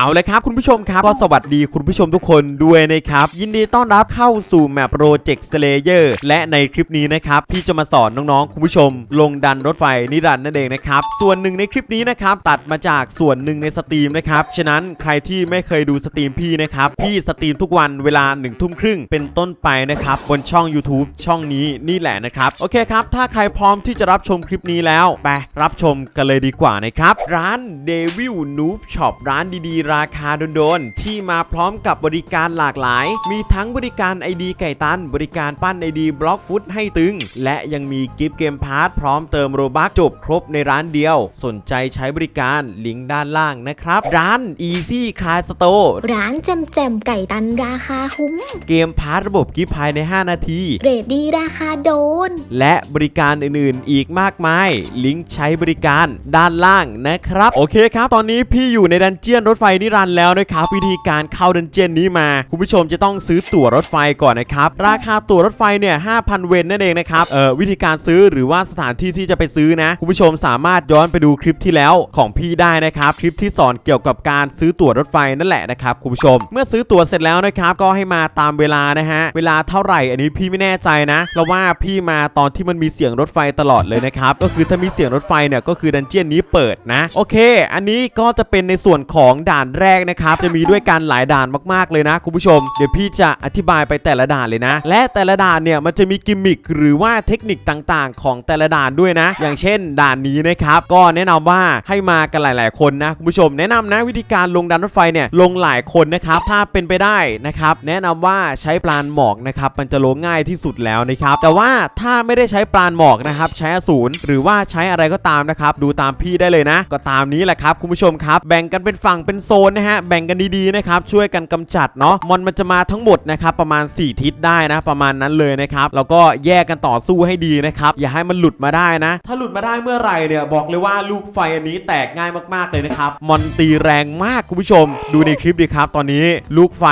เอาเลยครับคุณผู้ชมครับก็สวัสดีคุณผู้ชมทุกคนด้วยนะครับ ยินดีต้อนรับเข้าสู่แมปโปรเจกต์สเลเยอร์และในคลิปนี้นะครับพี่จะมาสอนน้องๆ คุณผู้ชม ลงดันรถไฟนิรันดร์นั่นเองนะครับ ส่วนหนึ่งในคลิปนี้นะครับ ตัดมาจากส่วนหนึ่งในสตรีมนะครับ ฉะนั้นใครที่ไม่เคยดูสตรีมพี่นะครับ พี่สตรีมทุกวันเวลา1นึ่ทุ่มครึ่งเป็นต้นไปนะครับบนช่อง YouTube ช่องนี้นี่แหละนะครับโอเคครับถ้าใครพร้อมที่จะรับชมคลิปนี้แล้วไปรับชมกันเลยดีกว่านะครับร้าน Devil Noob Shop ร้านดีๆราคาโดนๆที่มาพร้อมกับบริการหลากหลาย มีทั้งบริการ ID ไก่ตัน บริการปั้น ID บล็อกฟุตให้ตึง และยังมีกิฟต์เกมพาร์ทพร้อมเติมโรบัคจบครบในร้านเดียว สนใจใช้บริการลิงก์ด้านล่างนะครับ ร้าน Easy Car Store ร้านแจมแจมไก่ตันราคาคุ้ม เกมพาร์ทระบบกิฟต์ภายใน 5 นาที เรทดีราคาโดน และบริการอื่นๆ อีกมากมาย ลิงก์ใช้บริการด้านล่างนะครับ โอเคครับ ตอนนี้พี่อยู่ในดันเจียนรถไฟนิรันดร์แล้วนะครับวิธีการเข้าดันเจียนนี้มา คุณผู้ชมจะต้องซื้อตั๋วรถไฟก่อนนะครับ ราคาตั๋วรถไฟเนี่ย5,000เวนนั่นเองนะครับเอ่อวิธีการซื้อหรือว่าสถานที่ที่จะไปซื้อนะคุณผู้ชมสามารถย้อนไปดูคลิปที่แล้วของพี่ได้นะครับคลิปที่สอนเกี่ยวกับการซื้อตั๋วรถไฟนั่นแหละนะครับคุณผู้ชม เมื่อซื้อตั๋วเสร็จแล้วนะครับก็ให้มาตามเวลานะฮะเวลาเท่าไหร่อันนี้พี่ไม่แน่ใจนะเราว่าพี่มาตอนที่มันมีเสียงรถไฟตลอดเลยนะครับก็คือถ้ามีเสียงรถไฟเนี่ยก็คือดันเจียนนี้เปิดนะ โอเค อันนี้ก็จะเป็นในส่วนของด่านานแรกนะครับจะมีด้วยกันหลายด่านมากๆเลยนะคุณผู้ชม เดี๋ยวพี่จะอธิบายไปแต่ละด่านเลยนะ และแต่ละด่านเนี่ยมันจะมีกิมมิคหรือว่าเทคนิคต่างๆ ของแต่ละด่านด้วยนะ อย่างเช่น ด่านนี้นะครับก็แนะนำว่าให้มากันหลาย ๆ คนนะคุณผู้ชม แนะนำนะวิธีการลงดันรถไฟเนี่ยลงหลายคนนะครับถ้าเป็นไปได้นะครับแนะนำว่าใช้ปลานหมอกนะครับมันจะลงง่ายที่สุดแล้วนะครับแต่ว่าถ้าไม่ได้ใช้ปลานหมอกนะครับใช้อสูรหรือว่าใช้อะไรก็ตามนะครับดูตามพี่ได้เลยนะ ก็ตามนี้แหละครับคุณผู้ชมครับ แบ่งกันเป็นฝั่งเป็นโซนนะฮะแบ่งกันดีๆนะครับช่วยกันกำจัดเนาะมอนมันจะมาทั้งหมดนะครับประมาณ 4 ทิศได้นะ ประมาณนั้นเลยนะครับแล้วก็แยกกันต่อสู้ให้ดีนะครับอย่าให้มันหลุดมาได้นะ ถ้าหลุดมาได้เมื่อไหร่เนี่ยบอกเลยว่าลูกไฟอันนี้แตกง่ายมากๆเลยนะครับมอนตีแรงมากคุณผู้ชม ดูในคลิปดีครับ ตอนนี้ลูกไฟ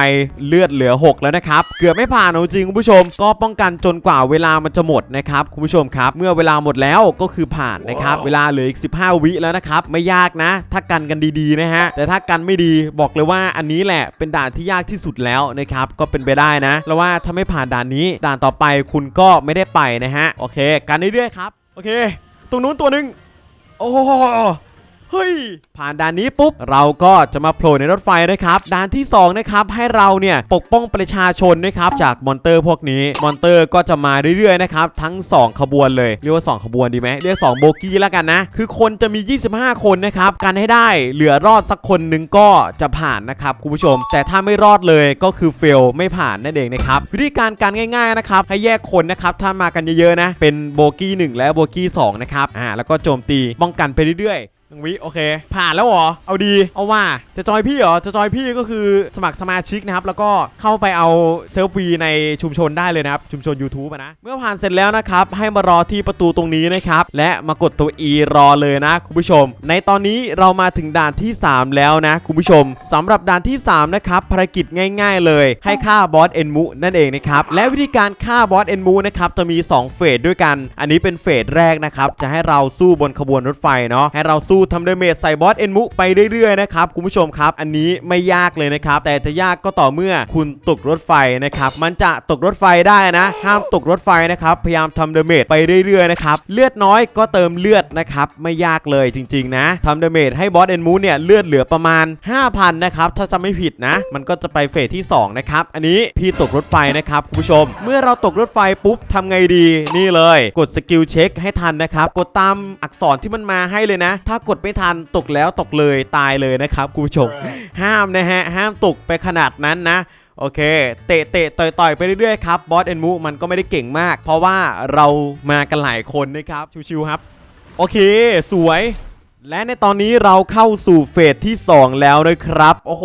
เลือดเหลือ 6 แล้วนะครับเกือบไม่ผ่านจริงคุณผู้ชม ก็ป้องกันจนกว่าเวลามันจะหมดนะครับคุณผู้ชมครับเมื่อเวลาหมดแล้วก็คือผ่านนะครับเวลาเหลืออีก 15 วิแล้วนะครับไม่ยากนะ ถ้ากันกันดีๆนะฮะแต่ถ้ากันไม่ดี บอกเลยว่าอันนี้แหละเป็นด่านที่ยากที่สุดแล้วนะครับก็เป็นไปได้นะ แล้วว่าถ้าไม่ผ่านด่านนี้ ด่านต่อไปคุณก็ไม่ได้ไปนะฮะโอเค กันเรื่อยๆครับโอเค ตรงนู้นตัวหนึ่งโอ้ เฮ้ย ผ่านด่านนี้ปุ๊บ เราก็จะมาโผล่ในรถไฟนะครับ ด่านที่ 2 นะครับ ให้เราเนี่ยปกป้องประชาชนนะครับจากมอนเตอร์พวกนี้ มอนเตอร์ก็จะมาเรื่อยๆนะครับ ทั้ง 2 ขบวนเลย เรียกว่า 2 ขบวนดีไหมเรียก 2 โบกี้แล้วกันนะ คือคนจะมี 25 คนนะครับ กันให้ได้ เหลือรอดสักคนหนึ่งก็จะผ่านนะครับคุณผู้ชม แต่ถ้าไม่รอดเลยก็คือเฟลไม่ผ่านนั่นเองนะครับวิธีการการง่ายๆนะครับให้แยกคนนะครับถ้ามากันเยอะๆนะเป็นโบกี้1และโบกี้2นะครับอ่าแล้วก็โจมตีป้องกันไปเรื่อยๆ หนึ่งวิโอเค ผ่านแล้วเหรอ เอาดี เอาว่า จะจอยพี่เหรอ จะจอยพี่ก็คือสมัครสมาชิกนะครับ แล้วก็เข้าไปเอาเซลฟีในชุมชนได้เลยนะครับ ชุมชน YouTube นะ เมื่อผ่านเสร็จแล้วนะครับ ให้มารอที่ประตูตรงนี้นะครับ และมากดตัว E รอเลยนะ คุณผู้ชม ในตอนนี้เรามาถึงด่านที่ 3 แล้วนะ คุณผู้ชมสำหรับด่านที่ 3 นะครับ ภารกิจง่าย ๆ เลย ให้ฆ่าบอสเอ็นมุนั่นเองนะครับ และวิธีการฆ่าบอสเอ็นมุนะครับจะมี 2 เฟสด้วยกัน อันนี้เป็นเฟสแรกนะครับ จะให้เราสู้บนขบวนรถไฟเนาะ ให้เราสู้สู้ทำดาเมจใส่บอสเอ็นมุไปเรื่อยๆนะครับคุณผู้ชมครับ อันนี้ไม่ยากเลยนะครับ แต่จะยากก็ต่อเมื่อคุณตกรถไฟนะครับ มันจะตกรถไฟได้นะ ห้ามตกรถไฟนะครับ พยายามทำดาเมจไปเรื่อยๆนะครับ เลือดน้อยก็เติมเลือดนะครับ ไม่ยากเลยจริง ๆ นะทำดาเมจให้บอสเอ็นมูเนี่ยเลือดเหลือประมาณ 5,000 นะครับ ถ้าจะไม่ผิดนะ มันก็จะไปเฟสที่ 2 นะครับ อันนี้พี่ตกรถไฟนะครับคุณผู้ชม เมื่อเราตกรถไฟปุ๊บทำไงดีนี่เลย กดสกิลเช็คให้ทันนะครับ กดตามอักษรที่มันมาให้เลยนะ ถ้ากดไม่ทันตกแล้วตกเลยตายเลยนะครับคุณผู้ชมห้ามนะฮะห้ามตกไปขนาดนั้นนะโอเค เตะเตะต่อยต่อยไปเรื่อยๆครับบอสเอ็นมูมันก็ไม่ได้เก่งมาก เพราะว่าเรามากันหลายคนนะครับชิวๆครับ โอเค สวย และในตอนนี้เราเข้าสู่เฟสที่ 2 แล้วนะครับ โอ้โห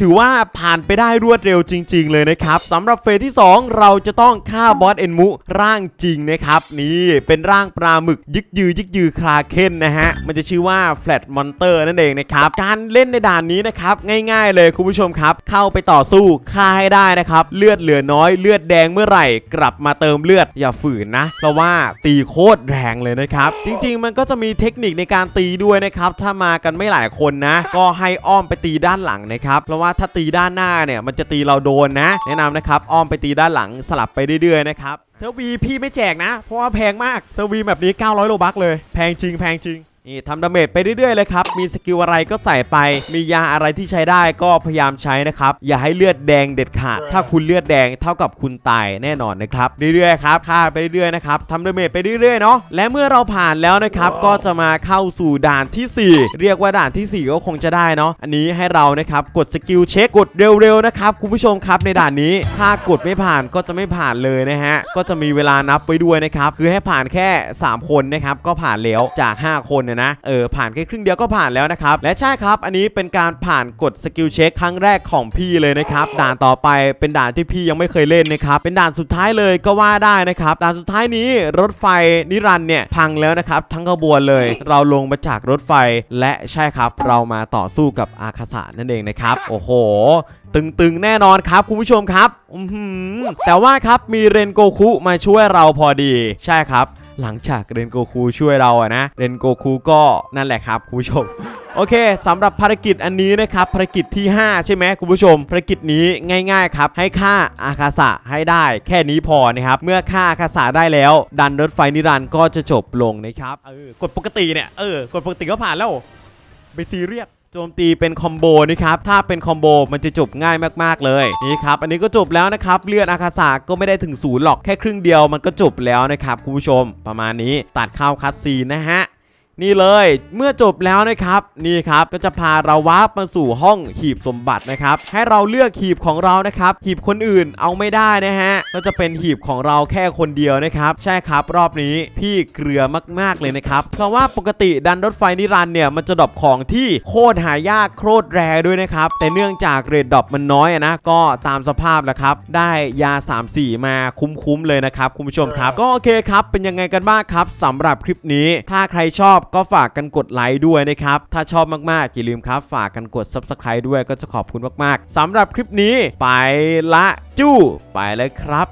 ถือว่าผ่านไปได้รวดเร็วจริง ๆ เลยนะครับสำหรับเฟสที่ 2 เราจะต้องฆ่าบอสเอ็นมุร่างจริงนะครับ นี่เป็นร่างปลาหมึกยึกยือยึกยือคลาเคนนะฮะ มันจะชื่อว่าแฟลตมอนเตอร์นั่นเองนะครับ การเล่นในด่านนี้นะครับ ง่ายๆเลยคุณผู้ชมครับ เข้าไปต่อสู้ฆ่าให้ได้นะครับ เลือดเหลือน้อยเลือดแดงเมื่อไหร่ กลับมาเติมเลือดอย่าฝืนนะเพราะว่าตีโคตรแรงเลยนะครับจริง ๆ มันก็จะมีเทคนิคในการตีด้วยนะครับถ้ามากันไม่หลายคนนะ ก็ให้อ้อมไปตีด้านหลังนะครับเพราะว่าถ้าตีด้านหน้าเนี่ยมันจะตีเราโดนนะ แนะนำนะครับอ้อมไปตีด้านหลังสลับไปเรื่อยๆนะครับเซอร์วีพี่ไม่แจกนะ เพราะว่าแพงมากเซอร์วีแบบนี้ 900 โลบักเลย แพงจริงแพงจริง นี่ทำดาเมจไปเรื่อยๆเลยครับ มีสกิลอะไรก็ใส่ไป มียาอะไรที่ใช้ได้ก็พยายามใช้นะครับ อย่าให้เลือดแดงเด็ดขาด ถ้าคุณเลือดแดงเท่ากับคุณตายแน่นอนนะครับ เรื่อยๆครับฆ่าไปเรื่อยๆนะครับทำดาเมจไปเรื่อยๆเนาะ และเมื่อเราผ่านแล้วนะครับ ก็จะมาเข้าสู่ด่านทีสี่4 เรียกว่าด่านทีสี่ 4 ก็คงจะได้เนาะ อันนี้ให้เรานะครับกดสกิลเช็คกดเร็วๆนะครับคุณผู้ชมครับในด่านนี้ ถ้ากดไม่ผ่านก็จะไม่ผ่านเลยนะฮะ ก็จะมีเวลานับไปด้วยนะครับ คือให้ผ่านแค่ 3 คนนะครับ ก็ผ่านแล้วจาก 5 คนเนี่ยนะเออผ่านแค่ครึ่งเดียวก็ผ่านแล้วนะครับและใช่ครับอันนี้เป็นการผ่านกดสกิลเช็คครั้งแรกของพี่เลยนะครับด่านต่อไปเป็นด่านที่พี่ยังไม่เคยเล่นนะครับเป็นด่านสุดท้ายเลยก็ว่าได้นะครับด่านสุดท้ายนี้รถไฟนิรันเนี่ยพังแล้วนะครับทั้งขบวนเลย เราลงมาจากรถไฟและใช่ครับ เรามาต่อสู้กับอาคาสะนั่นเองนะครับ โอ้โหตึงๆ แน่นอนครับ คุณผู้ชมครับแต่ว่าครับมีเรนโกคุมาช่วยเราพอดี ใช่ครับ หลังจากเรนโกคุช่วยเราอะนะเรนโกคุก็นั่นแหละครับคุณผู้ชมโอเคสำหรับภารกิจอันนี้นะครับภารกิจที่ 5 ใช่ไหมคุณผู้ชม ภารกิจนี้ง่ายๆครับให้ฆ่าอาคาสะให้ได้แค่นี้พอนะครับเมื่อฆ่าอาคาสะได้แล้ว ดันรถไฟนิรันต์ก็จะจบลงนะครับเออกดปกติเนี่ยเออกดปกติก็ผ่านแล้วไปซีเรียส โจมตีเป็นคอมโบนะครับ ถ้าเป็นคอมโบมันจะจบง่ายมากๆเลยนี่ครับ อันนี้ก็จบแล้วนะครับ เลือดอาคาสาก็ไม่ได้ถึงศูนย์หรอกแค่ครึ่งเดียวมันก็จบแล้วนะครับคุณผู้ชม ประมาณนี้ตัดเข้าคัดซีนนะฮะ นี่เลยเมื่อจบแล้วนะครับนี่ครับก็จะพาเราวาร์ปมาสู่ห้องหีบสมบัตินะครับให้เราเลือกหีบของเรานะครับหีบคนอื่นเอาไม่ได้นะฮะก็จะเป็นหีบของเราแค่คนเดียวนะครับใช่ครับรอบนี้พี่เกลือมาก ๆเลยนะครับเพราะว่าปกติดันรถไฟนิรันด์เนี่ยมันจะดรอปของที่โคตรหายากโคตรแรงด้วยนะครับแต่เนื่องจากเรทดรอปมันน้อยนะก็ตามสภาพแหละครับได้ยา 3-4 มาคุ้มๆเลยนะครับคุณผู้ชมครับก็โอเคครับเป็นยังไงกันบ้างครับสำหรับคลิปนี้ถ้าใครชอบก็ฝากกันกดไลค์ด้วยนะครับ ถ้าชอบมากๆอย่าลืมครับ ฝากกันกด Subscribe ด้วยก็จะขอบคุณมากๆสำหรับคลิปนี้ไปละจู้ไปเลยครับ